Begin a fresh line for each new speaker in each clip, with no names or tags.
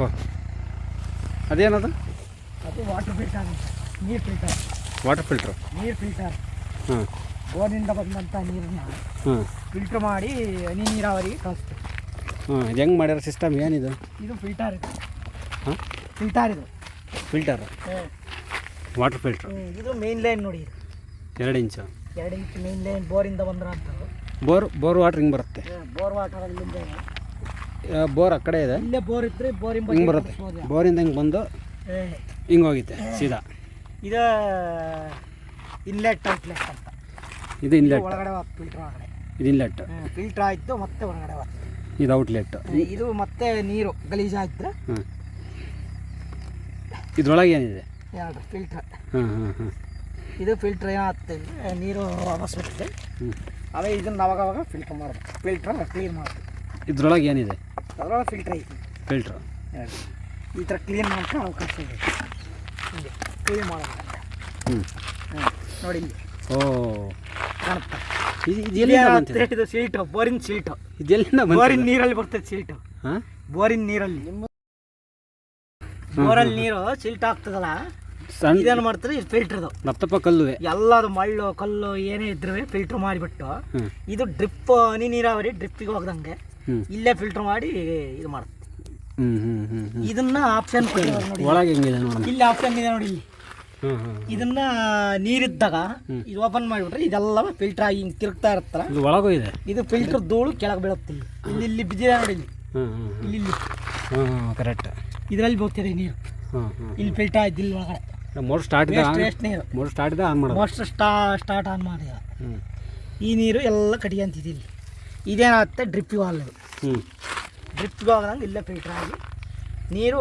ಓ ಅದೇನದು?
ಅದು water filter ನೀರು ಫಿಲ್ಟರ್
ವಾಟರ್ ಫಿಲ್ಟರ್
ನೀರು ಫಿಲ್ಟರ್
ಹಾಂ.
ಬೋರ್ನಿಂದ ಬಂದಂಥ ನೀರನ್ನ
ಹಾಂ.
ಫಿಲ್ಟರ್ ಮಾಡಿ ಹನಿ ನೀರಾವರಿಗೆ ಕಳಿಸ್ತೀವಿ.
ಹಾಂ ಇದು ಹೆಂಗೆ ಮಾಡ್ಯಾರ ಸಿಸ್ಟಮ್ ಏನಿದು?
ಇದು ಫಿಲ್ಟರ್ ಇದು.
ಹಾಂ?
ಫಿಲ್ಟರ್ ಇದು.
ಫಿಲ್ಟರ್ ವಾಟರ್ ಫಿಲ್ಟರ್
ಇದು ಮೇನ್ ಲೈನ್ ನೋಡಿ ಇದು.
ಎರಡು ಇಂಚು.
ಎರಡು ಇಂಚು ಮೇನ್ ಲೈನ್ ಬೋರಿಂದ ಬಂದ್ರ ಅಂತ
ಬೋರ್ ಬೋರ್ ವಾಟ್ರ್ ಹಿಂಗೆ ಬರುತ್ತೆ?
ಬೋರ್ ವಾಟರ್ ಅಲ್ಲಿಂದ
ಬೋರ್ ಆ ಕಡೆ ಇದೆ.
ಇಲ್ಲೇ ಬೋರ್ ಇದ್ರೆ
ಹಿಂಗೆ ಬರುತ್ತೆ. ಬೋರಿಂದ ಹಿಂಗೆ ಬಂದು ಹಿಂಗೆ ಹೋಗಿತ್ತೆ ಸೀದಾ.
ಇದು ಇನ್ಲೆಟ್ ಔಟ್ಲೆಟ್ ಅಂತ.
ಇದು ಇನ್ಲೆಟ್
ಒಳಗಡೆ ಫಿಲ್ಟರ್ ಒಳಗಡೆ.
ಇದು ಇನ್ಲೆಟ್
ಫಿಲ್ಟರ್ ಆಯಿತು ಮತ್ತೆ ಹೊರಗಡೆ ಹೋಗ್ತದೆ.
ಇದು ಔಟ್ಲೆಟ್
ಇದು ಮತ್ತೆ ನೀರು ಗಲೀಜಾಯ್ತು
ಹಾಂ. ಇದ್ರೊಳಗೆ ಏನಿದೆ?
ಎರಡು ಫಿಲ್ಟರ್
ಹಾಂ ಹಾಂ ಹಾಂ.
ಇದು ಫಿಲ್ಟರ್ ಏನಾಗ್ತದೆ ನೀರು ವಾಪಸ್ ಬರ್ತದೆ
ಅದೇ
ಇದನ್ನು ಇದನ್ನ ಅವಾಗ ಅವಾಗ ಫಿಲ್ಟರ್ ಮಾಡಬೇಕು. ಫಿಲ್ಟರ್ ಕ್ಲೀನ್ ಮಾಡಬೇಕು.
ಇದ್ರೊಳಗೆ ಏನಿದೆ?
ಅದರೊಳಗೆ ಫಿಲ್ಟರ್ ಐತಿ.
ಫಿಲ್ಟ್ರು
ಈ ಥರ ಕ್ಲೀನ್ ಮಾಡ್ಕೊಂಡು ಅವಕಾಶ ಇದೆ. ಹಿಂಗೆ ಕ್ಲೀನ್ ಮಾಡೋದು.
ಹ್ಞೂ
ಹ್ಞೂ ನೋಡಿ ಇಲ್ಲಿ
ಓ.
ಕಾಣುತ್ತಾ?
ಇದು
ಸೀಟು ಬೋರಿನ ಸೀಟು
ಇದೆಲ್ಲಿಂದ
ಬೋರಿನ ನೀರಲ್ಲಿ ಬರ್ತದೆ ಸೀಟು
ಹಾಂ?
ಬೋರಿನ ನೀರಲ್ಲಿ. ಬೋರಲ್ಲಿ ನೀರು ಸಿಲ್ಟ್ ಆಗ್ತದಲ್ಲ? ಇದೇನು ಮಾಡ್ತಾರೆ ಇದು ಫಿಲ್ಟರ್ದು
ದಪ್ಪ ಕಲ್ಲು
ಎಲ್ಲದು ಮಳ್ಳು ಕಲ್ಲು ಏನೇ ಇದ್ರೂ ಫಿಲ್ಟರ್ ಮಾಡಿಬಿಟ್ಟು ಇದು ಡ್ರಿಪ್ ಹನಿ ನೀರಾವರಿ ಡ್ರಿಪ್ಪಿಗೆ ಹೋಗ್ದಂಗೆ. ಇಲ್ಲೇ ಫಿಲ್ಟರ್ ಮಾಡಿ ಇದು
ಹ್ಞೂ
ಇದನ್ನ ಆಪ್ಷನ್
ಒಳಗೆ ಹೆಂಗಿದೆ
ಇಲ್ಲಿ ಆಪ್ಷನ್ ಇದೆ ನೋಡಿ ಇಲ್ಲಿ. ಇದನ್ನ ನೀರಿದ್ದಾಗ ಇದು ಓಪನ್ ಮಾಡಿಬಿಟ್ರೆ ಇದೆಲ್ಲ ಫಿಲ್ಟರ್ ಆಗಿ ಹಿಂಗೆ ತಿರುಗ್ತಾ
ಇದು ಒಳಗೂ ಇದೆ?
ಇದು ಫಿಲ್ಟರ್ ಧೂಳು ಕೆಳಗೆ ಬೀಳುತ್ತೆ ಇಲ್ಲಿ. ಇಲ್ಲಿ ಬಿದ್ದಿದೆ ನೋಡಿ ಇಲ್ಲಿ. ಇಲ್ಲಿ ಇಲ್ಲಿ.
ಕರೆಕ್ಟ್
ಇದರಲ್ಲಿ ಬೋಗ್ತಿದೆ ನೀರು. ಇಲ್ಲಿ ಫಿಲ್ಟರ್ ಆಯ್ತು ಇಲ್ಲಿ ಒಳಗಡೆ.
ಮೋಟರ್ ಸ್ಟಾರ್ಟ್
ವೇಸ್ಟ್ ನೀರು.
ಮೋಟರ್ ಸ್ಟಾರ್ಟ್ ಇದೆ ಆನ್ ಮಾಡೋದು.
ಮೋಸ್ಟ್ ಸ್ಟಾ ಸ್ಟಾರ್ಟ್ ಆನ್ ಮಾಡಿ ಈ ನೀರು ಎಲ್ಲ ಕಡಿಗೆ ಅಂತಿದೆ ಇಲ್ಲಿ. ಇದೇನಾಗುತ್ತೆ ಡ್ರಿಪ್ಪಿಗೆ ಹೋಗಲ್ಲ
ಹ್ಞೂ
ಡ್ರಿಪ್ಗೆ ಹೋಗದಂಗೆ ಇಲ್ಲೇ ಫಿಲ್ಟರ್ ಆಗಿ ನೀರು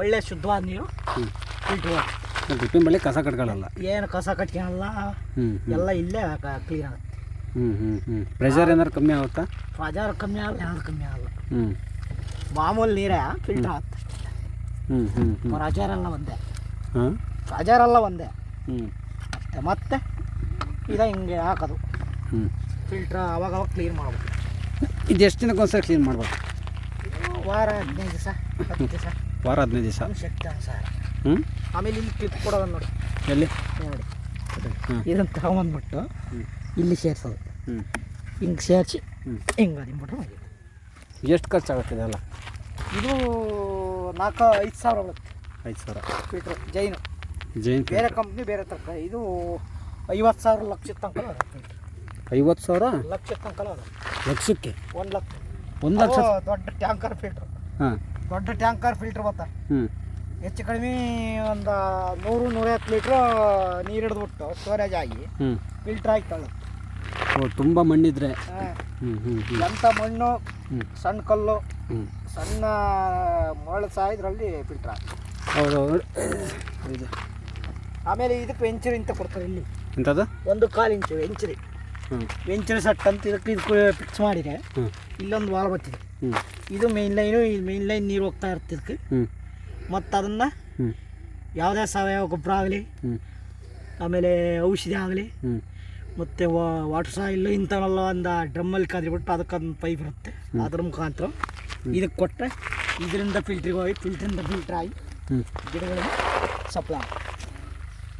ಒಳ್ಳೆ ಶುದ್ಧವಾದ ನೀರು ಫಿಲ್ಟರ್ ಆಗುತ್ತೆ
ಬಳಿ ಕಸ ಕಟ್ಕೊಳ್ಳಲ್ಲ.
ಏನು ಕಸ
ಕಟ್ಕೊಳ್ಳಲ್ಲ
ಎಲ್ಲ ಇಲ್ಲೇ ಕ್ಲೀನ್ ಆಗುತ್ತೆ.
ಹ್ಞೂ ಹ್ಞೂ ಹ್ಞೂ ಪ್ರೆಷರ್ ಏನಾದ್ರು ಕಮ್ಮಿ ಆಗುತ್ತಾ?
ಪ್ರೆಷರ್ ಕಮ್ಮಿ ಆಗಲ್ಲ ಏನಾದ್ರು ಕಮ್ಮಿ ಆಗಲ್ಲ
ಹ್ಞೂ
ಮಾಮೂಲಿ ನೀರೇ ಫಿಲ್ಟರ್ ಆಗುತ್ತೆ.
ಹ್ಞೂ ಹ್ಞೂ ಹ್ಞೂ
ರಾಜಾರೆಲ್ಲ ಒಂದೇ.
ಹಾಂ?
ರಾಜಾರೆಲ್ಲ ಒಂದೇ.
ಹ್ಞೂ
ಮತ್ತೆ ಇದೇ ಹಿಂಗೆ ಹಾಕೋದು.
ಹ್ಞೂ
ಫಿಲ್ಟ್ರ್ ಅವಾಗ ಅವಾಗ ಕ್ಲೀನ್ ಮಾಡ್ಬೇಕು.
ಇದು ಎಷ್ಟು ದಿನಕ್ಕೆ ಒಂದ್ಸರಿ ಕ್ಲೀನ್ ಮಾಡ್ಬೇಕು?
ವಾರ ಹದಿನೈದು ದಿವಸ ಹತ್ತು ದಿವಸ.
ವಾರ ಹದಿನೈದು ದಿವಸ?
ಶಕ್ತಿ
ಹ್ಞೂ
ಆಮೇಲೆ ಇಲ್ಲಿ ಕ್ಲಿಪ್ ಕೊಡೋದ ನೋಡಿ.
ಎಲ್ಲಿ?
ನೋಡಿ. ಇದನ್ನು ತಗೊಂಬಂದ್ಬಿಟ್ಟು ಇಲ್ಲಿ ಸೇರಿಸೋದು.
ಹ್ಞೂ
ಹಿಂಗೆ ಸೇರಿಸಿ ಹಿಂಗೆ ಅದಿಂಬಿಟ್ರೆ ಮುಗೀತು.
ಎಷ್ಟು ಖರ್ಚಾಗುತ್ತೆ ಇದೆಲ್ಲ?
ಇದು ನಾಲ್ಕು ಐದು ಸಾವಿರ ಆಗುತ್ತೆ
ಐದು ಸಾವಿರ.
ಫಿಲ್ಟ್ರ್ ಜೈನು.
ಜೈನ್
ಬೇರೆ ಕಂಪ್ನಿ ಬೇರೆ ತರ್ಕ ಇದು ಐವತ್ತು ಸಾವಿರ ಲಕ್ಷದ ತನಕ ಫಿಲ್ಟ್ರ್
ಐವತ್ತು ಸಾವಿರ?
ಲಕ್ಷ ತನಕ ಅದ.
ಲಕ್ಷಕ್ಕೆ?
ಒಂದು ಲಕ್ಷ.
ಒಂದು ಲಕ್ಷ?
ದೊಡ್ಡ ಟ್ಯಾಂಕರ್ ಫಿಲ್ಟರ್.
ಹಾಂ.
ದೊಡ್ಡ ಟ್ಯಾಂಕರ್ ಫಿಲ್ಟರ್ ಬತ್ತ
ಹ್ಞೂ
ಹೆಚ್ಚು ಕಡಿಮೆ ಒಂದು ನೂರು ನೂರೈವತ್ತು ಲೀಟ್ರ್ ನೀರು ಹಿಡಿದ್ಬಿಟ್ಟು ಸ್ಟೋರೇಜ್ ಆಗಿ
ಹ್ಞೂ
ಫಿಲ್ಟ್ರ್ ತಗೊಳ್ಳುತ್ತೆ
ಓ ತುಂಬ ಮಣ್ಣಿದ್ರೆ. ಹ್ಞೂ ಹ್ಞೂ
ಎಂಥ ಮಣ್ಣು? ಸಣ್ಣ ಕಲ್ಲು.
ಹ್ಞೂ
ಸಣ್ಣ ಮರಳು ಸಹ ಇದರಲ್ಲಿ ಫಿಲ್ಟ್ರ್ ಆಗಿ
ಹೌದು ಹೌದು ಇದು.
ಆಮೇಲೆ ಇದಕ್ಕೆ ವೆಂಚರ್ ಅಂತ ಕೊಡ್ತಾರೆ ಇಲ್ಲಿ.
ಎಂಥದ್ದು
ಒಂದು ಕಾಲು ಇಂಚು ವೆಂಚರಿ ವೆಂಚರ್ ಸೆಟ್ ಅಂತ ಇದಕ್ಕೆ ಇದು ಫಿಕ್ಸ್ ಮಾಡಿದೆ. ಇಲ್ಲೊಂದು ವಾಲ್
ಬತ್ತಿದೆ
ಇದು ಮೇನ್ ಲೈನು ಈ ಮೇನ್ ಲೈನ್ ನೀರು ಹೋಗ್ತಾ
ಹ್ಞೂ
ಮತ್ತು ಅದನ್ನು ಯಾವುದೇ ಸಾವಯವ ಗೊಬ್ಬರ ಆಗಲಿ ಆಮೇಲೆ ಔಷಧಿ ಆಗಲಿ ಮತ್ತು ವಾಟರ್ ಸಾಯಿಲ್ ಇಂಥವೆಲ್ಲ ಒಂದು ಡ್ರಮ್ಮಲ್ಲಿ ಕದ್ರಿಬಿಟ್ಟು ಅದಕ್ಕೊಂದು ಪೈಪ್ ಇರುತ್ತೆ. ಅದ್ರ ಮುಖಾಂತರ ಇದಕ್ಕೆ ಕೊಟ್ಟರೆ ಇದರಿಂದ ಫಿಲ್ಟ್ರಿಗೆ ಹೋಗಿ ಫಿಲ್ಟ್ರಿಂದ ಫಿಲ್ಟ್ರ್ ಆಗಿ ಗಿಡಗಳಿಗೆ ಸಪ್ಲೈ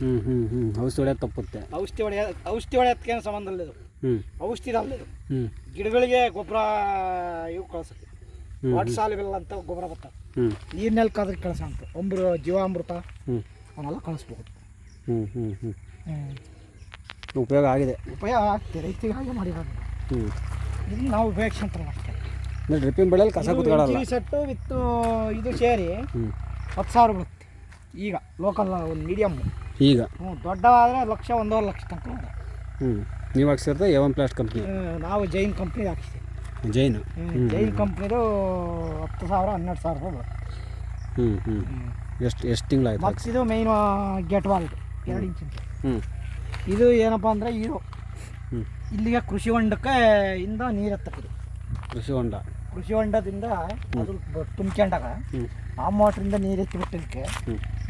ಹ್ಞೂ ಹ್ಞೂ ಹ್ಞೂ ಔಷಧಿ ಹೊಡೆಯೋದು ತಪ್ಪುತ್ತೆ.
ಔಷಧಿ ಹೊಡೆಯ ಔಷಧಿ ಹೊಡೆಯೋದಕ್ಕೇನು ಸಂಬಂಧ ಇಲ್ಲ ಇದು.
ಹ್ಞೂ
ಔಷಧಿ ಅಲ್ಲ ಇದು.
ಹ್ಞೂ
ಗಿಡಗಳಿಗೆ ಗೊಬ್ಬರ ಇವು
ಕಳ್ಸಕ್ಕೆ.
ವಾಟ್ ಸಾಲಿಬಲ್ ಅಂತ ಗೊಬ್ಬರ ಬರ್ತಾವೆ.
ಹ್ಞೂ
ನೀರಿನಲ್ಲಿ ಕಾದ್ರೆ ಕಳ್ಸ ಅಂತ. ಒಂಬ್ರು ಜೀವಾಮೃತ
ಹ್ಞೂ
ಅವನ್ನೆಲ್ಲ ಕಳಿಸ್ಬೋದು.
ಹ್ಞೂ ಹ್ಞೂ ಹ್ಞೂ ಉಪಯೋಗ ಆಗಿದೆ.
ಉಪಯೋಗ ಆಗ್ತದೆ. ರೈತರಿಗಾಗಿ ಮಾಡಿರೋದು.
ಹ್ಞೂ
ಇಲ್ಲಿ ನಾವು ಉಪಯೋಗಿಸಂತರ ಮಾಡ್ತೇವೆ
ಅಂದ್ರೆ ಡ್ರಿಪ್ಪಿಂಗ್ ಬೆಳೆಯಲ್ಲಿ ಕಸ ಕುತ್ಕೊಳ್ಳಲ್ಲ.
ಸೆಟ್ಟು ವಿತ್ ಇದು ಸೇರಿ ಹತ್ತು ಸಾವಿರ ಬರುತ್ತೆ ಈಗ ಲೋಕಲ್ ಒಂದು ಮೀಡಿಯಮ್
ಈಗ?
ಹ್ಞೂ ದೊಡ್ಡವಾದರೆ ಲಕ್ಷ ಒಂದೂವರೆ ಲಕ್ಷ ತನಕ.
ಹ್ಞೂ. ನೀವು ಹಾಕ್ಸಿರೋದು ಎ ಒನ್ ಪ್ಲಾಸ್ಟ್ ಕಂಪ್ನಿ
ನಾವು ಜೈನ್ ಕಂಪ್ನಿ ಹಾಕ್ಸಿ
ಜೈನ್?
ಜೈನ್ ಕಂಪ್ನಿದು ಹತ್ತು ಸಾವಿರ ಹನ್ನೆರಡು ಸಾವಿರ ರೂಪಾಯಿ
ಹ್ಞೂ ಹ್ಞೂ ಎಷ್ಟು ಎಷ್ಟು ತಿಂಗಳಾಯ್ತು
ಹಾಕ್ಸಿದ್ದು ಇದು ಮೈನ್ ಗೇಟ್ ವಾಲ್ ಎರಡು ಇಂಚಿನ
ಹ್ಞೂ
ಇದು ಏನಪ್ಪ ಅಂದರೆ ಇದು
ಹ್ಞೂ
ಇಲ್ಲಿಗೆ ಕೃಷಿ ಹೊಂಡಕ್ಕೆ ಇಂದ ನೀರು ಎತ್ತಕ್ಕಿದೆ
ಕೃಷಿ ಹೊಂಡ?
ಕೃಷಿ ಹೊಂಡದಿಂದ ಅದು ತುಂಬ್ಕೊಂಡಾಗ ಆ ಮೋಟ್ರಿಂದ ನೀರು ಎತ್ತಿಬಿಟ್ಟಿದ್ದಕ್ಕೆ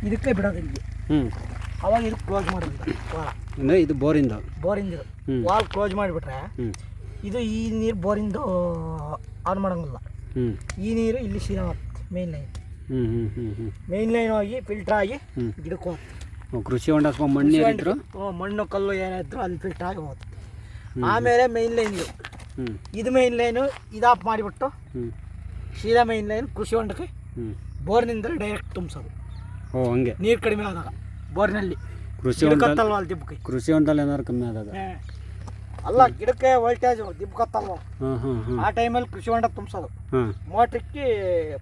ಇದಕ್ಕೆ ಬಿಡೋದಿಲ್ಲ.
ಹ್ಞೂ
ಅವಾಗ ಇದು ಕ್ಲೋಸ್ ವಾಲ್
ಅಂದರೆ ಇದು ಬೋರಿಂದ.
ಬೋರಿಂದು ಇದು. ವಾಲ್ ಕ್ಲೋಸ್ ಮಾಡಿಬಿಟ್ರೆ
ಹ್ಞೂ
ಇದು ಈ ನೀರು ಬೋರಿಂದು ಆನ್ ಮಾಡೋಂಗಿಲ್ಲ.
ಹ್ಞೂ
ಈ ನೀರು ಇಲ್ಲಿ ಸೀದಾ ಮೇನ್ ಲೈನ್
ಹ್ಞೂ ಹ್ಞೂ ಹ್ಞೂ ಹ್ಞೂ
ಮೇನ್ ಲೈನ್ ಹೋಗಿ ಫಿಲ್ಟರ್ ಆಗಿ
ಹ್ಮ್.
ಗಿಡಕ್ಕೆ
ಓ, ಕೃಷಿ ಹೊಂಡ ಮಣ್ಣು
ಹ್ಮ್, ಮಣ್ಣು ಕಲ್ಲು ಏನಾದ್ರು ಅಲ್ಲಿ ಫಿಲ್ಟರ್ ಆಗಿ ಹೋಗುತ್ತೆ ಆಮೇಲೆ ಮೇನ್ ಲೈನ್
ಹ್ಞೂ
ಇದು ಮೇನ್ ಲೈನು ಇದಾಪ್ ಮಾಡಿಬಿಟ್ಟು
ಹ್ಞೂ
ಸೀದಾ ಮೇನ್ ಲೈನ್ ಕೃಷಿ ಹೊಂಡಕ್ಕೆ
ಹ್ಞೂ
ಬೋರ್ನಿಂದ ಡೈರೆಕ್ಟ್ ತುಂಬಿಸೋದು.
ಓ ಹಂಗೆ.
ನೀರು ಕಡಿಮೆ ಆದಾಗ. ಬೋರ್ನಲ್ಲಿ.
ಕೃಷಿ
ಅಲ್ಲಿ ದಿಬ್ಬಕ್ಕೆ?
ಕೃಷಿ ಹೊಂಡದಲ್ಲಿ ಏನಾದ್ರು ಕಮ್ಮಿ ಆದಾಗ?
ಅಲ್ಲ ಗಿಡಕ್ಕೆ ವೋಲ್ಟೇಜ್ ದಿಬ್ಬಕತ್ತಲ್ವ
ಹಾಂ ಹಾಂ ಹಾಂ.
ಆ ಟೈಮಲ್ಲಿ ಕೃಷಿ ಹೊಂಡ ತುಂಬಿಸೋದು.
ಹಾಂ.
ಇಕ್ಕಿ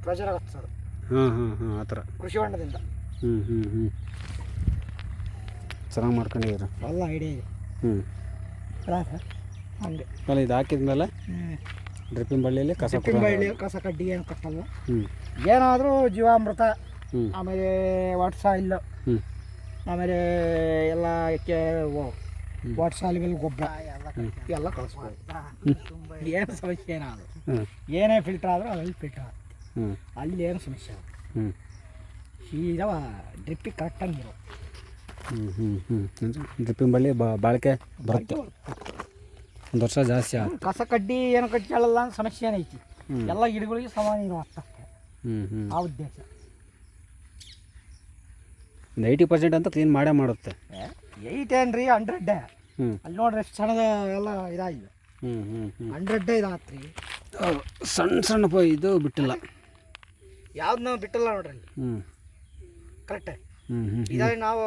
ಪ್ರೆಷರ್ ಆಗುತ್ತೆ
ಹಾಂ ಹಾಂ ಹಾಂ ಆ ಥರ.
ಕೃಷಿ ಹೊಂಡದಿಂದ.
ಹ್ಞೂ ಹ್ಞೂ ಹ್ಞೂ ಚೆನ್ನಾಗಿ ಮಾಡ್ಕೊಂಡಿದ್ದೀರ?
ಅಲ್ಲ ಐಡಿಯಾ ಇದೆ.
ಹ್ಞೂ
ಅಲ್ಲ ಸರ್ ಹಂಗೆ.
ಅಲ್ಲ ಇದು ಹಾಕಿದ್ಮೇಲೆ ಡ್ರಿಪ್ಪಿನ ಬಳ್ಳಿಯಲ್ಲಿ ಕಸ
ಬಳ್ಳಿ ಕಸ ಕಡ್ಡಿ ಏನು ಕಟ್ಟಲ್ಲ.
ಹ್ಞೂ
ಏನಾದರೂ ಜೀವಾಮೃತ ಆಮೇಲೆ ವಾಟ್ಸ ಇಲ್ಲ.
ಹ್ಞೂ
ಆಮೇಲೆ ಎಲ್ಲ ಕೆ ವಾಟ್ಸ ಲೆವೆಲ್ ಗೊಬ್ಬರ. ಎಲ್ಲ ಕಳಿಸ್ಬೋದು ಏನು ಸಮಸ್ಯೆ ಏನಾದ್ರು
ಹ್ಞೂ
ಏನೇ ಫಿಲ್ಟರ್ ಆದರೂ ಅಲ್ಲಿ ಫಿಲ್ಟರ್ ಅಲ್ಲಿ ಏನು ಸಮಸ್ಯೆ
ಹ್ಞೂ
ಸೀದಾ ಡ್ರಿಪ್ಪಿಗೆ ಕರೆಕ್ಟಾಗಿ ಇರೋ
ಹ್ಞೂ ಹ್ಞೂ ಹ್ಞೂ ಡ್ರಿಪ್ಪಿನ ಬಳ್ಳಿ ಬಾ ಬಾಳಿಕೆ ಬರುತ್ತೆ. ಒಂದು ವರ್ಷ ಜಾಸ್ತಿ ಆಗುತ್ತೆ.
ಕಸ ಕಡ್ಡಿ ಏನು ಕಟ್ಟಿ ಅಂತ ಸಮಸ್ಯೆ ಏನೈತಿ.
ಹ್ಞೂ
ಎಲ್ಲ ಗಿಡಗಳಿಗೆ ಸಮಾನ ಇರೋ ಅರ್ಥ
ಹ್ಞೂ ಹ್ಞೂ
ಆ ಉದ್ದೇಶ.
ಒಂದು ಏಯ್ಟಿ ಪರ್ಸೆಂಟ್ ಅಂತ ಕ್ಲೀನ್ ಮಾಡೇ ಮಾಡುತ್ತೆ.
ಏಯ್ಟ್ ಏನು ರೀ ಹಂಡ್ರೆಡ್
ಹ್ಞೂ
ಅಲ್ಲಿ ನೋಡ್ರಿ ಎಷ್ಟು ಸಣ್ಣದ ಎಲ್ಲ ಇದಾಗಿದೆ
ಹ್ಞೂ ಹ್ಞೂ ಹ್ಞೂ
ಹಂಡ್ರೆಡ್ ಇದಾತ್ರಿ.
ಸಣ್ಣ ಸಣ್ಣ ಪ ಇದು ಬಿಟ್ಟಿಲ್ಲ.
ಯಾವ್ದು ನಾವು ಬಿಟ್ಟಲ್ಲ ನೋಡ್ರಿ
ಹ್ಞೂ
ಕರೆಕ್ಟ್
ಹ್ಞೂ ಹ್ಞೂ
ಇದಾಗ ನಾವು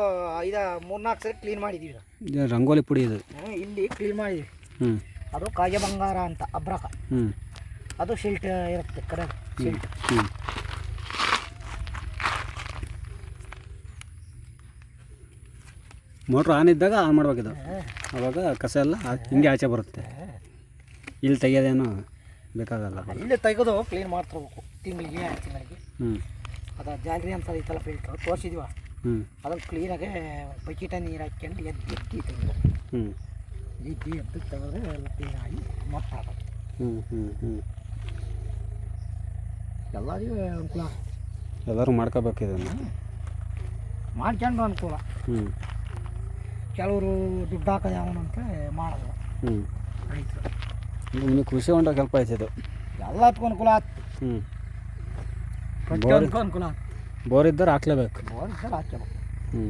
ಇದ ಮೂರ್ನಾಲ್ಕು ಸರಿ ಕ್ಲೀನ್ ಮಾಡಿದ್ದೀವಿ ಇದು.
ರಂಗೋಲಿ ಪುಡಿ ಇದು.
ಹ್ಮ್, ಇಲ್ಲಿ ಕ್ಲೀನ್ ಮಾಡಿದ್ವಿ.
ಹ್ಞೂ
ಅದು ಕಾಗೆ ಬಂಗಾರ ಅಂತ ಅಬ್ರಕ.
ಹ್ಞೂ
ಅದು ಶಿಲ್ಟ್ ಇರುತ್ತೆ ಕಡೆ ಶಿಲ್ಟ್
ಹ್ಞೂ ಮೋಟ್ರ್ ಆನ್ ಇದ್ದಾಗ ಆನ್ ಮಾಡಬೇಕಿದು. ಅವಾಗ ಕಸ ಎಲ್ಲ ಹಿಂಗೆ ಆಚೆ ಬರುತ್ತೆ. ಇಲ್ಲಿ ತೆಗಿಯೋದೇನು ಬೇಕಾಗಲ್ಲ.
ಇಲ್ಲಿ ತೆಗೆದು ಕ್ಲೀನ್ ಮಾಡ್ತಿರ್ಬೇಕು. ತಿಂಗಳಿಗೆ ತಿಂಗಳಿಗೆ.
ಹ್ಞೂ
ಅದು ಜಾಲರಿ ಅಂತ ಐತಲ್ಲ ಫಿಲ್ಟ್ರ್ ತೋರಿಸಿದೀವ
ಹ್ಞೂ
ಅದನ್ನು ಕ್ಲೀನಾಗೆ ಬಕೆಟ ನೀರು ಹಾಕ್ಕೊಂಡು ಎದ್ದು ಎತ್ತಿ ತೆಗೆದು.
ಹ್ಞೂ
ಎದ್ದು ಎದ್ದು ತೆಗೆದ್ರೆ ಎಲ್ಲ ಕ್ಲೀನ್ ಆಗಿ ಮೊಟ್ಟ ಆಗೋದು
ಹ್ಞೂ ಹ್ಞೂ ಹ್ಞೂ
ಎಲ್ಲರಿಗೂ ಅನುಕೂಲ.
ಎಲ್ಲರೂ ಮಾಡ್ಕೋಬೇಕು ಇದನ್ನು.
ಮಾಡ್ಕೊಂಡು ಅನುಕೂಲ.
ಹ್ಞೂ
ಕೆಲವರು ದುಡ್ಡು ಹಾಕೋದು ಯಾವನಂತ ಮಾಡಲ್ಲ
ಹ್ಞೂ
ರೈತರು
ನಿಮಗೆ ಕೃಷಿ ಹೊಂಡ ಕೆಲಪ ಆಯ್ತಿದ್ದು
ಎಲ್ಲದಕ್ಕೂ ಅನುಕೂಲ ಆಯ್ತು.
ಹ್ಞೂ
ಪ್ರತಿಯೊಂದಕ್ಕೂ ಅನುಕೂಲ ಆಯ್ತು.
ಬೋರ್ ಇದ್ದರೆ ಹಾಕ್ಲೇಬೇಕು.
ಬೋರ್ ಇದ್ದರೆ ಹಾಕ್ಯಬೇಕು.
ಹ್ಞೂ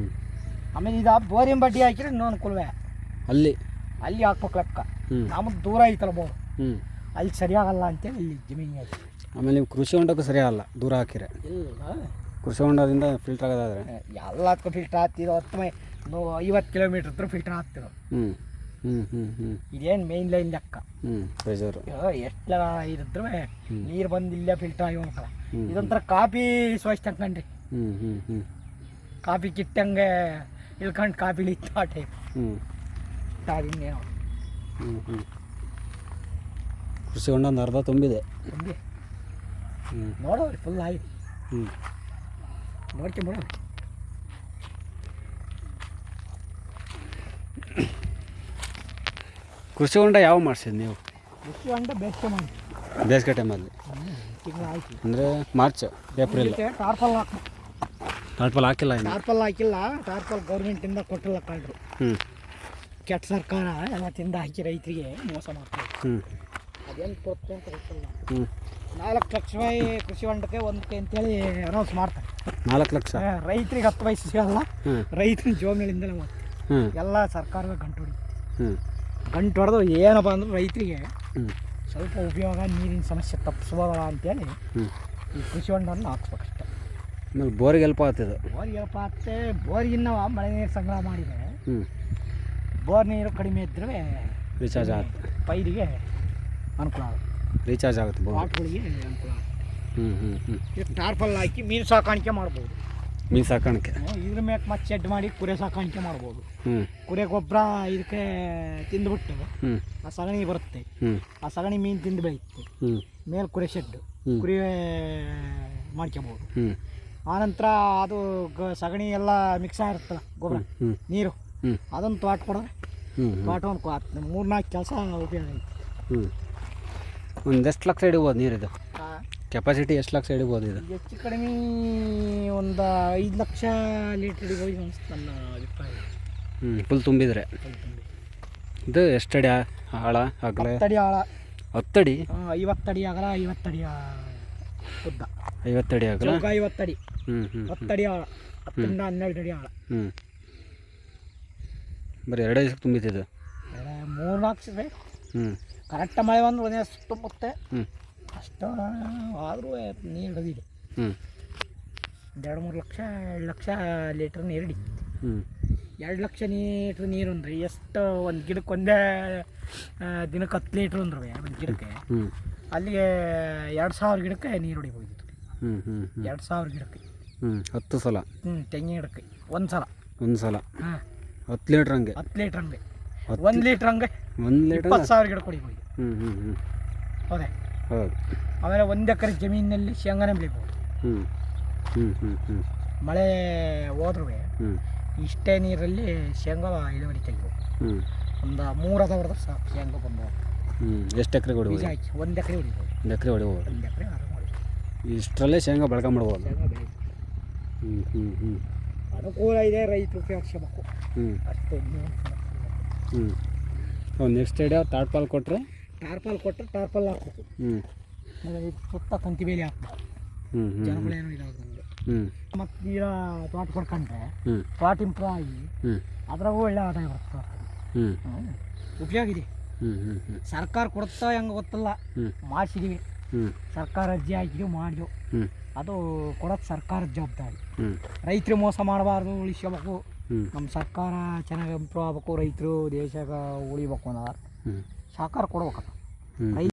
ಆಮೇಲೆ ಇದು ಬೋರಿನ ಬಡ್ಡಿ ಹಾಕಿದ್ರೆ ಇನ್ನೂ ಅನುಕೂಲವೇ.
ಅಲ್ಲಿ?
ಅಲ್ಲಿ ಹಾಕ್ಬೇಕು ಲೆಕ್ಕ.
ಹ್ಞೂ
ನಮಗೆ ದೂರ ಐತಲ್ಲ ಬೋರ್.
ಹ್ಞೂ
ಅಲ್ಲಿ ಸರಿಯಾಗಲ್ಲ ಅಂತೇಳಿ ಇಲ್ಲಿ ಜಮೀನಿಗೆ ಹಾಕಿ
ಆಮೇಲೆ ನೀವು ಕೃಷಿ ಹೊಂಡಕ್ಕೂ ಸರಿಯಾಗಲ್ಲ ದೂರ ಹಾಕಿರೆ
ಇಲ್ಲ.
ಕೃಷಿ ಹೊಂಡದಿಂದ ಫಿಲ್ಟರ್ ಆಗೋದಾದ್ರೆ.
ಎಲ್ಲದಕ್ಕೂ ಫಿಲ್ಟರ್ ಹಾಕ್ತಿದ್ದು ಹತ್ತು ಮೈ ನೂ ಐವತ್ತು ಕಿಲೋಮೀಟ್ರ್ ಹತ್ರ ಫಿಲ್ಟರ್ ಆಗ್ತಿರೋ
ಹ್ಞೂ ಹ್ಞೂ ಹ್ಞೂ ಹ್ಞೂ
ಇದೇನು ಮೇನ್ ಲೈನ್ ಲೆಕ್ಕ.
ಹ್ಞೂ ಪ್ರೆಷರು
ಎಷ್ಟು ಇದ್ರೂ ನೀರು ಬಂದು ಇಲ್ಲೇ ಫಿಲ್ಟರ್ ಆಗಿ
ಹೋಗ್ತಾರೆ.
ಇದೊಂಥರ ಕಾಫಿ ಸ್ವಚ್ಛ ತಗೊಂಡ್ರಿ
ಹ್ಞೂ ಹ್ಞೂ ಹ್ಞೂ
ಕಾಫಿ ಕಿಟ್ಟಂಗೆ ಇಳ್ಕೊಂಡು ಕಾಫಿ ಇಳಿತು ಆ ಟೈಪ್
ಹ್ಞೂ
ಇನ್ನೇನು
ಹ್ಞೂ ಹ್ಞೂ ಕೃಷಿ ಹೊಂಡ ಒಂದು ಅರ್ಧ ತುಂಬಿದೆ.
ತುಂಬಿ
ಹ್ಞೂ
ನೋಡೋರಿ ಫುಲ್ ಆಯ್ತು
ಹ್ಞೂ
ನೋಡ್ಕೊಂಬಿಡೋರಿ
ಕೃಷಿ ಹೊಂಡ ಯಾವ ಮಾಡಿಸಿದ್ ನೀವು?
ಕೃಷಿ ಹೊಂಡ ಬೇಸಿಗೆ ಮಾಡಿ
ಬೇಸಿಗೆ ಟೈಮಲ್ಲಿ. ಅಂದರೆ ಮಾರ್ಚ್ ಏಪ್ರಿಲ್.
ಟಾರ್ಪಲ್
ಟಾರ್ಪಲ್ ಹಾಕಿಲ್ಲ
ಟಾರ್ಪಲ್ ಹಾಕಿಲ್ಲ ಟಾರ್ಪಲ್ ಗೌರ್ಮೆಂಟಿಂದ ಕೊಟ್ಟಿಲ್ಲ ಕಳ್ಳರು
ಹ್ಞೂ
ಕೆಟ್ಟ ಸರ್ಕಾರ ಎಲ್ಲ ತಿಂದ ಹಾಕಿ ರೈತರಿಗೆ ಮೋಸ ಮಾಡ್ತಾರೆ.
ಹ್ಞೂ
ಅದೇನು ಕೊಡ್ತು ಅಂತ ಗೊತ್ತಿಲ್ಲ.
ಹ್ಞೂ
ನಾಲ್ಕು ಲಕ್ಷ ರೂಪಾಯಿ ಕೃಷಿ ಹೊಂಡಕ್ಕೆ ಒಂದಕ್ಕೆ ಅಂತೇಳಿ ಅನೌನ್ಸ್ ಮಾಡ್ತಾರೆ.
ನಾಲ್ಕು ಲಕ್ಷ?
ರೈತರಿಗೆ ಹತ್ತು ವಯಸ್ಸು ಸಿಗಲ್ಲ. ರೈತನ ಜೋಮಿನಿಂದಲೇ
ಹ್ಞೂ
ಎಲ್ಲ ಸರ್ಕಾರವೇ ಗಂಟು ಹೊಡಿತು
ಹ್ಞೂ
ಗಂಟು ಹೊಡೆದು ಏನಪ್ಪ ಅಂದ್ರೆ ರೈತರಿಗೆ ಸ್ವಲ್ಪ ಉಪಯೋಗ ನೀರಿನ ಸಮಸ್ಯೆ ತಪ್ಪಿಸ್ಬೋದಲ್ಲ ಅಂತೇಳಿ ಈ ಕೃಷಿ ಹೊಂಡವನ್ನು ಹಾಕ್ಸ್ಬೇಕಷ್ಟೆ.
ಆಮೇಲೆ ಬೋರಿಗೆ ಹೆಲ್ಪ್ ಆಗ್ತದೆ.
ಬೋರಿಗೆ ಎಲ್ಪ ಆಗ್ತದೆ. ಬೋರ್ಗಿನ್ನ ಮಳೆ ನೀರು ಸಂಗ್ರಹ ಮಾಡಿದರೆ ಬೋರ್ ನೀರು ಕಡಿಮೆ ಇದ್ದರೆ
ರೀಚಾರ್ಜ್ ಆಗುತ್ತೆ.
ಪೈರಿಗೆ ಅನುಕೂಲ ಆಗುತ್ತೆ.
ರೀಚಾರ್ಜ್ ಆಗುತ್ತೆ ಬೋರ್
ಪಾಟ್ಗಳಿಗೆ ಅನುಕೂಲ ಆಗುತ್ತೆ.
ಹ್ಞೂ ಹ್ಞೂ ಹ್ಞೂ
ಟಾರ್ಪಲ್ ಹಾಕಿ ಮೀನು ಸಾಕಾಣಿಕೆ ಮಾಡ್ಬೋದು.
ಮೀನು ಸಾಕಾಣಿಕೆ
ಇದ್ರ ಮೇಲೆ ಮತ್ತೆ ಶೆಡ್ ಮಾಡಿ ಕುರೆ ಸಾಕಾಣಿಕೆ ಮಾಡ್ಬೋದು.
ಹ್ಞೂ
ಕುರೆ ಗೊಬ್ಬರ ಇದಕ್ಕೆ ತಿಂದ್ಬಿಟ್ಟು
ಹ್ಞೂ
ಆ ಸಗಣಿ ಬರುತ್ತೆ.
ಹ್ಞೂ
ಆ ಸಗಣಿ ಮೀನು ತಿಂದು ಬೆಳೆಯುತ್ತೆ
ಹ್ಞೂ
ಮೇಲೆ ಕುರೆ ಶೆಡ್. ಕುರಿ ಮಾಡ್ಕೋಬೋದು
ಹ್ಞೂ
ಆನಂತರ ಅದು ಗ ಸಗಣಿ ಎಲ್ಲ ಮಿಕ್ಸ್ ಆಗಿರುತ್ತಲ್ಲ ಗೊಬ್ಬರ? ನೀರು. ಅದನ್ನು ತೋಟ ಕೊಡೋದ್ರೆ
ಹ್ಞೂ
ತೋಟ ಒಂದು ಮೂರ್ನಾಲ್ಕು ಕೆಲಸ ಉಪಯೋಗ ಐತೆ.
ಹ್ಞೂ ಎಷ್ಟು ಲಕ್ಷ ಹಿಡಿಬೋದು ನೀರಿದು? ಕೆಪಾಸಿಟಿ ಎಷ್ಟು ಲಕ್ಷ ಹಿಡಿಬೋದು ಇದು?
ಹೆಚ್ಚು ಕಡಿಮೆ ಒಂದು ಐದು ಲಕ್ಷ ಲೀಟ್ರ್ ಹಿಡಿಬೋದು ಅನ್ಸುತ್ತೆ ನನ್ನ ಅಭಿಪ್ರಾಯ.
ಹ್ಞೂ ಫುಲ್ ತುಂಬಿದರೆ. ಇದು ಎಷ್ಟಡಿ ಆಳ ಆಗಲೇ?
ಅಡಿ ಆಳ.
ಹತ್ತಡಿ?
ಐವತ್ತಡಿ ಆಗಲ ಐವತ್ತಡಿ ಉದ್ದ.
ಐವತ್ತಡಿ
ಚೌಕ ಐವತ್ತಡಿ.
ಹ್ಞೂ ಹ್ಞೂ
ಹತ್ತಡಿ ಆಳ. ಹತ್ತರಿಂದ ಹನ್ನೆರಡು ಅಡಿ ಆಳ.
ಹ್ಞೂ ಬರೀ ಎರಡೇ ದಿವಸಕ್ಕೆ ತುಂಬಿತಿದ್ದು
ಮೂರು ನಾಲ್ಕು
ಹ್ಞೂ
ಕರೆಕ್ಟ್ ಮಳೆ ಬಂದು ಒಂದೇ ತುಂಬುತ್ತೆ
ಹ್ಞೂ
ಅಷ್ಟು ಆದರೂ ನೀರು ಹಿಡಿದಿದೆ.
ಹ್ಞೂ
ಎರಡು ಮೂರು ಲಕ್ಷ ಎರಡು ಲಕ್ಷ ಲೀಟ್ರ್ ನೀರು ಹಿಡಿತು
ಹ್ಞೂ
ಎರಡು ಲಕ್ಷ ಲೀಟ್ರ್ ನೀರು ಅಂದ್ರೆ ಎಷ್ಟು ಒಂದು ಗಿಡಕ್ಕೆ ಒಂದೇ ದಿನಕ್ಕೆ ಹತ್ತು ಲೀಟ್ರ್ ಅಂದ್ರೆ ಒಂದು ಗಿಡಕ್ಕೆ. ಅಲ್ಲಿಗೆ ಎರಡು ಸಾವಿರ ಗಿಡಕ್ಕೆ ನೀರು ಹೊಡಿಬೋದು
ಹ್ಞೂ ಹ್ಞೂ ಹ್ಞೂ
ಎರಡು ಸಾವಿರ ಗಿಡಕ್ಕೆ.
ಹ್ಞೂ ಹತ್ತು ಸಲ.
ಹ್ಞೂ ತೆಂಗಿನ ಗಿಡಕ್ಕೆ. ಒಂದು ಸಲ.
ಒಂದು ಸಲ.
ಹಾಂ.
ಹತ್ತು ಲೀಟ್ರ್ ಹಂಗೆ.
ಹತ್ತು ಲೀಟ್ರ್ ಹಂಗೆ. ಒಂದು ಲೀಟ್ರ್ ಹಂಗೆ
ಒಂದು ಲೀಟ್ರ್
ಹತ್ತು ಸಾವಿರ ಗಿಡ ಹೊಡಿಬೋದು.
ಹ್ಞೂ ಹ್ಞೂ ಹ್ಞೂ
ಹೌದೇ?
ಹೌದು.
ಆಮೇಲೆ ಒಂದು ಎಕರೆ ಜಮೀನಿನಲ್ಲಿ ಶೇಂಗಾನೇ ಬೆಳಿಬೋದು
ಹ್ಞೂ ಹ್ಞೂ ಹ್ಞೂ ಹ್ಞೂ
ಮಳೆ ಹೋದ್ರೂ
ಹ್ಞೂ
ಇಷ್ಟೇ ನೀರಲ್ಲಿ ಶೇಂಗಾ ಇಳುವರಿ ತೆಗಿಬೇಕು
ಹ್ಞೂ
ಒಂದು ಮೂರು ಹದವರ್ದ ಸಾಕು ಶೇಂಗಾ ಬಂದು
ಹ್ಞೂ ಎಷ್ಟು ಎಕರೆ
ಬೀಜ
ಹೊಡಿಬೋದು
ಹಾಕಿ ಒಂದು ಎಕರೆ ಹೊಡಿಬೋದು
ಒಂದು ಎಕರೆ ಹೊಡಿಬೋದು
ಒಂದು ಎಕರೆ ಆರಾಮ ಹೊಡಿಬೋದು
ಇಷ್ಟರಲ್ಲೇ ಶೇಂಗಾ ಬಳಕೆ ಮಾಡ್ಬೋದು
ಶೇಂಗಾ ಬೆಳೆ
ಹ್ಞೂ ಹ್ಞೂ ಹ್ಞೂ
ಅನುಕೂಲ ಇದೆ ರೈತರು ಉಪಯೋಗಿಸ್ಬೇಕು
ಹ್ಞೂ
ಅಷ್ಟೇ
ಹ್ಞೂ ನೆಕ್ಸ್ಟ್ ಐಡಿಯಾ ತಾಟ್ಪಾಲ್ ಕೊಟ್ಟರೆ
ಟಾರ್ಪಲ್ ಕೊಟ್ಟರೆ ಟಾರ್ಪಲ್ ಹಾಕ್ಬೇಕು.
ಹ್ಞೂ
ಆಮೇಲೆ ಇದು ಸುತ್ತ ತಂತಿ ಬೇಲಿ ಹಾಕ್ಬೇಕು.
ಹ್ಞೂ ಹ್ಞೂ
ಜನಗಳೇನು
ಹ್ಞೂ
ಮತ್ತು ಈಗ ತೋಟ ಕೊಡ್ಕೊಂಡ್ರೆ
ಹ್ಞೂ
ತೋಟ ಇಂಪ್ರೂವ್ ಆಗಿ
ಹ್ಞೂ
ಅದ್ರಾಗೂ ಒಳ್ಳೆ ಆದಾಯ ಬರ್ತದೆ
ಹ್ಞೂ
ಹ್ಞೂ ಉಪಯೋಗ ಇದೆ
ಹ್ಞೂ ಹ್ಞೂ ಹ್ಞೂ
ಸರ್ಕಾರ ಕೊಡ್ತಾ ಹೆಂಗೆ ಗೊತ್ತಿಲ್ಲ. ಮಾಡಿಸಿದೀವಿ. ಸರ್ಕಾರ ಅರ್ಜಿ ಹಾಕಿದ್ವಿ ಮಾಡಿದ್ವು. ಅದು ಕೊಡೋದು ಸರ್ಕಾರದ ಜವಾಬ್ದಾರಿ. ರೈತರು ಮೋಸ ಮಾಡಬಾರ್ದು ಉಳಿಸ್ಕೋಬೇಕು. ನಮ್ಮ ಸರ್ಕಾರ ಚೆನ್ನಾಗಿ ಇಂಪ್ರೂವ್ ಆಗ್ಬೇಕು ರೈತರು ದೇಶಕ್ಕೆ ಉಳಿಬೇಕು ಅನ್ನೋದು ಸಹಕಾರ ಕೊಡ್ಬೇಕಲ್ಲ
ಹ್ಞೂ
ರೈತ